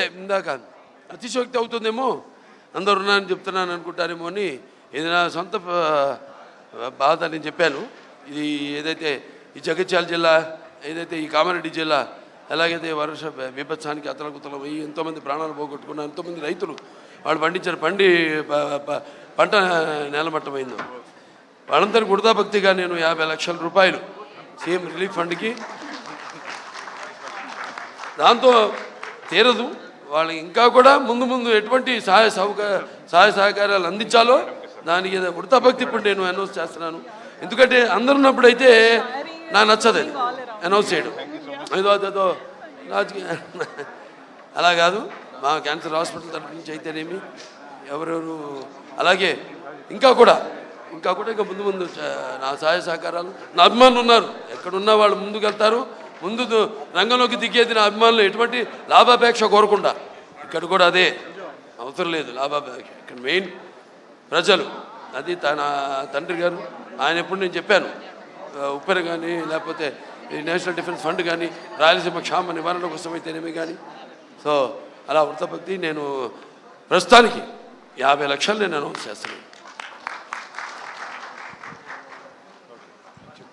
ఇందాక అతిశయోక్తి అవుతుందేమో? అందరు ఉన్నారని చెప్తున్నాను అనుకుంటారేమో అని ఇది నా సొంత బాధ నేను చెప్పాను. ఇది ఏదైతే ఈ జగిత్యాల జిల్లా ఏదైతే ఈ కామారెడ్డి జిల్లా ఎలాగైతే వర్ష విభత్సానికి అతలకుతలం అయ్యి ఎంతోమంది ప్రాణాలు పోగొట్టుకున్నారు ఎంతోమంది రైతులు వాళ్ళు పండించిన పండి పంట నేలమట్టమైంది. వాళ్ళందరికీ ఉడతా నేను యాభై లక్షల రూపాయలు సీఎం రిలీఫ్ ఫండ్కి దాంతో తీరదు. వాళ్ళకి ఇంకా కూడా ముందు ముందు ఎటువంటి సహాయ సౌక సహాయ సహకారాలు అందించాలో దానికి ఏదో ఉడతా భక్తి ఇప్పుడు నేను అనౌన్స్ చేస్తున్నాను. ఎందుకంటే అందరు ఉన్నప్పుడైతే నా నచ్చదు అది. అనౌన్స్ చేయడం. ఏదో అదేదో రాజకీయ అలా కాదు. మా క్యాన్సర్ హాస్పిటల్ తరఫు నుంచి అయితేనేమి ఎవరెవరు అలాగే ఇంకా కూడా ఇంకా కూడా ఇంకా ముందు ముందు నా సహాయ సహకారాలు నా అభిమానులు ఉన్నారు. ఎక్కడున్నా వాళ్ళు ముందుకు వెళ్తారు ముందు రంగంలోకి దిగేది నా అభిమానులు ఎటువంటి లాభాపేక్ష కోరకుండా. ఇక్కడ కూడా అదే. అవసరం లేదు లాభాపేక్ష. ఇక్కడ మెయిన్ ప్రజలు. అది తన తండ్రి గారు. ఆయన ఎప్పుడు నేను చెప్పాను. ఉప్పెన కానీ లేకపోతే ఈ నేషనల్ డిఫెన్స్ ఫండ్ కానీ రాయలసీమ క్షామ నివారణ కోసం అయితేనేమి కానీ సో అలా వృత్తపత్తి నేను ప్రస్తుతానికి యాభై లక్షలు నేను అనౌన్స్ చేస్తున్నాను.